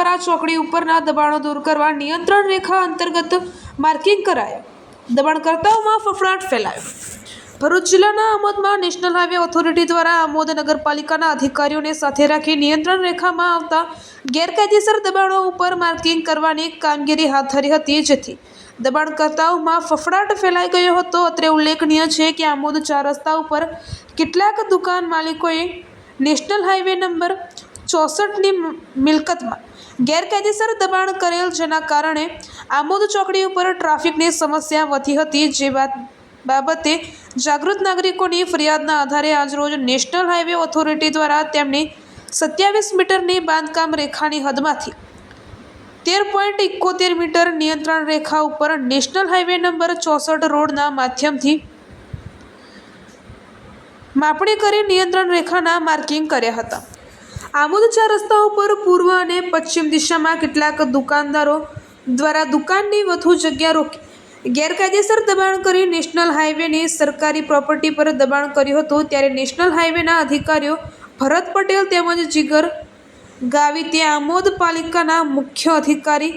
દ્વારા ચોકડી ઉપરના દબાણો દૂર કરવા નિયંત્રણ રેખા અંતર્ગત માર્કિંગ કરાયા. દબાણકર્તાઓમાં ફફડાટ ફેલાયો. ભરૂચ જિલ્લાના આમોદમાં નેશનલ હાઈવે ઓથોરિટી દ્વારા આમોદ નગરપાલિકાના અધિકારીઓને સાથે રાખી નિયંત્રણ રેખામાં આવતા ગેરકાયદેસર દબાણો ઉપર માર્કિંગ કરવાની કામગીરી હાથ ધરી હતી જેથી દબાણકર્તાઓમાં ફફડાટ ફેલાઈ ગયો હતો. અત્રે ઉલ્લેખનીય છે કે આમોદ ચાર રસ્તા ઉપર કેટલાક દુકાન માલિકોએ નેશનલ હાઈવે નંબર ચોસઠની મિલકતમાં ગેરકાયદેસર દબાણ કરેલ જેના કારણે આમોદ ચોકડી ઉપર ટ્રાફિકની સમસ્યા વધી હતી. જે બાબતે જાગૃત નાગરિકોની ફરિયાદના આધારે આજરોજ નેશનલ હાઈવે ઓથોરિટી દ્વારા તેમની સત્યાવીસ મીટરની બાંધકામ રેખાની હદમાંથી તેર પોઈન્ટ એકોતેર મીટર નિયંત્રણ રેખા ઉપર નેશનલ હાઈવે નંબર ચોસઠ રોડના માધ્યમથી માપણી કરી નિયંત્રણ રેખાના માર્કિંગ કર્યા હતા. આમોદ ચાર રસ્તા ઉપર પૂર્વ અને પશ્ચિમ દિશામાં કેટલાક દુકાનદારો દ્વારા દુકાનની વધુ જગ્યા રોકી ગેરકાયદેસર દબાણ કરી નેશનલ હાઈવેની સરકારી પ્રોપર્ટી પર દબાણ કર્યું હતું. ત્યારે નેશનલ હાઈવેના અધિકારીઓ ભરત પટેલ તેમજ જીગર ગાવિતે આમોદ પાલિકાના મુખ્ય અધિકારી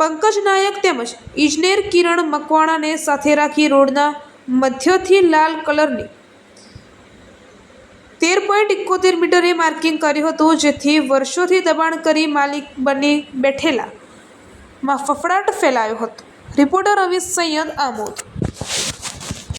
પંકજ નાયક તેમજ ઇજનેર કિરણ મકવાણાને સાથે રાખી રોડના મધ્યથી લાલ કલરની પોઈન્ટ એકોતેર મીટરે માર્કિંગ કર્યું હતું, જેથી વર્ષોથી દબાણ કરી માલિક બની બેઠેલા. માં ફફડાટ ફેલાયો હતો. રિપોર્ટર રવિશ સૈયદ આમોદ.